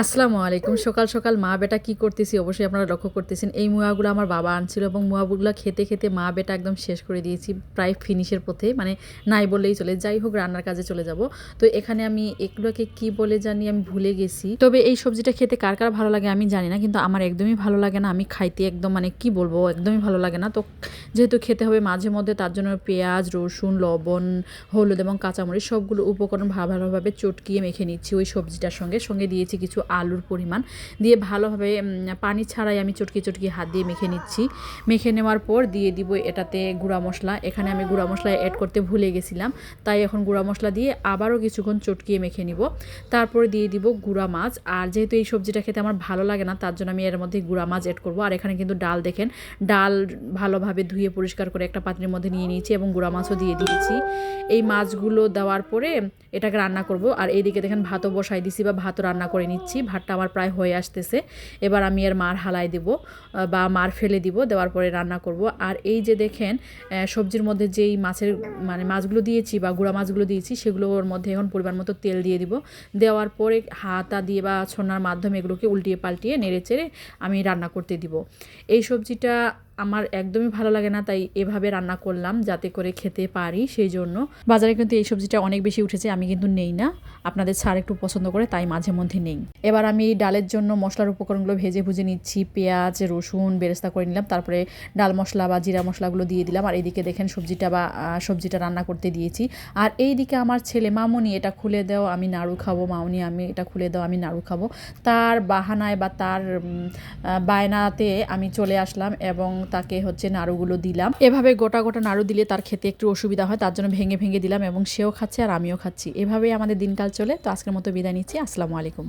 আসসালামু আলাইকুম। সকাল সকাল মা বেটা কি করতেছি? অবশ্যই আপনারা লক্ষ্য করতেছেন। এই মুয়াগুলো আমার বাবা আনছিল এবং মুয়াগুলো খেতে খেতে মা বেটা একদম শেষ করে দিয়েছি প্রায় ফিনিশের পথে। মানে নাই বললেই চলে। যাই হোক, রান্নার কাজে চলে যাব। তো এখানে আমি এগুলোকে কি বলে জানি আমি ভুলে গেছি। তবে এই সবজিটা খেতে কার কার ভালো লাগে আমি জানি না, কিন্তু আমার একদমই ভালো লাগে না। আমি খাইতে একদম মানে কি বলব, একদমই ভালো লাগে না। তো যেহেতু খেতে হবে মাঝে মধ্যে, তার জন্য পেঁয়াজ, রসুন, লবণ, হলুদ এবং কাঁচামরিচ সবগুলো উপকরণ ভালো ভালোভাবে চটকিয়ে মেখে নিচ্ছি ওই সবজিটার সঙ্গে। সঙ্গে দিয়েছি কিছু আলুর পরিমাণ দিয়ে ভালোভাবে পানি ছাড়াই আমি চটকি চটকি হাত দিয়ে মেখে নিচ্ছি। মেখে নেওয়ার পর দিয়ে দিব এটাতে গুঁড়া মশলা। এখানে আমি গুঁড়া মশলা অ্যাড করতে ভুলে গেছিলাম, তাই এখন গুঁড়া মশলা দিয়ে আবারও কিছুক্ষণ চটকিয়ে মেখে নিব। তারপরে দিয়ে দিব গুঁড়া মাছ। আর যেহেতু এই সবজিটা খেতে আমার ভালো লাগে না, তার জন্য আমি এর মধ্যে গুঁড়া মাছ অ্যাড করব। আর এখানে কিন্তু ডাল দেখেন, ডাল ভালোভাবে ধুয়ে পরিষ্কার করে একটা পাত্রের মধ্যে নিয়ে নিয়েছি এবং গুঁড়া মাছও দিয়ে দিয়েছি। এই মাছগুলো দেওয়ার পরে এটাকে রান্না করব। আর এইদিকে দেখেন ভাতও বসাই দিছি বা ভাতও রান্না করে নিচ্ছি। ভাতটা আমার প্রায় হয়ে আসতেছে। এবার আমি এর মার হালাই দিব বা মার ফেলে দিব, দেওয়ার পরে রান্না করব। আর এই যে দেখেন সবজির মধ্যে যেই মাছের মানে মাছগুলো দিয়েছি বা গুঁড়া মাছগুলো দিয়েছি সেগুলোর মধ্যে এখন পরিমাণ মতো তেল দিয়ে দিব। দেওয়ার পরে হাতা দিয়ে বা ছোনার মাধ্যমে এগুলোকে উল্টিয়ে পাল্টিয়ে নেড়ে চেড়ে আমি রান্না করতে দিব। এই সবজিটা আমার একদমই ভালো লাগে না, তাই এভাবে রান্না করলাম যাতে করে খেতে পারি সেই জন্য। বাজারে কিন্তু এই সবজিটা অনেক বেশি উঠেছে, আমি কিন্তু নেই না। আপনাদের ছাড় একটু পছন্দ করে, তাই মাঝে মধ্যে নেই। এবার আমি ডালের জন্য মশলার উপকরণগুলো ভেজে ভুজে নিচ্ছি, পেঁয়াজ, রসুন বেরেস্তা করে নিলাম, তারপরে ডাল মশলা বা জিরা মশলাগুলো দিয়ে দিলাম। আর এইদিকে দেখেন সবজিটা বা সবজিটা রান্না করতে দিয়েছি। আর এই দিকে আমার ছেলে, মামনি, এটা খুলে দাও, আমি নাড়ু খাব, মামনি, আমি এটা খুলে দাও, আমি নাড়ু খাব। তার বাহানায় বা তার বায়নাতে আমি চলে আসলাম এবং তাকে হচ্ছে নাড়ুগুলো দিলাম। এভাবে গোটা গোটা নাড়ু দিলে তার খেতে একটু অসুবিধা হয়, তার জন্য ভেঙে ভেঙে দিলাম এবং সেও খাচ্ছে আর আমিও খাচ্ছি। এভাবেই আমাদের দিনকাল চলে। তো আজকের মতো বিদায় নিচ্ছি। আসসালামু আলাইকুম।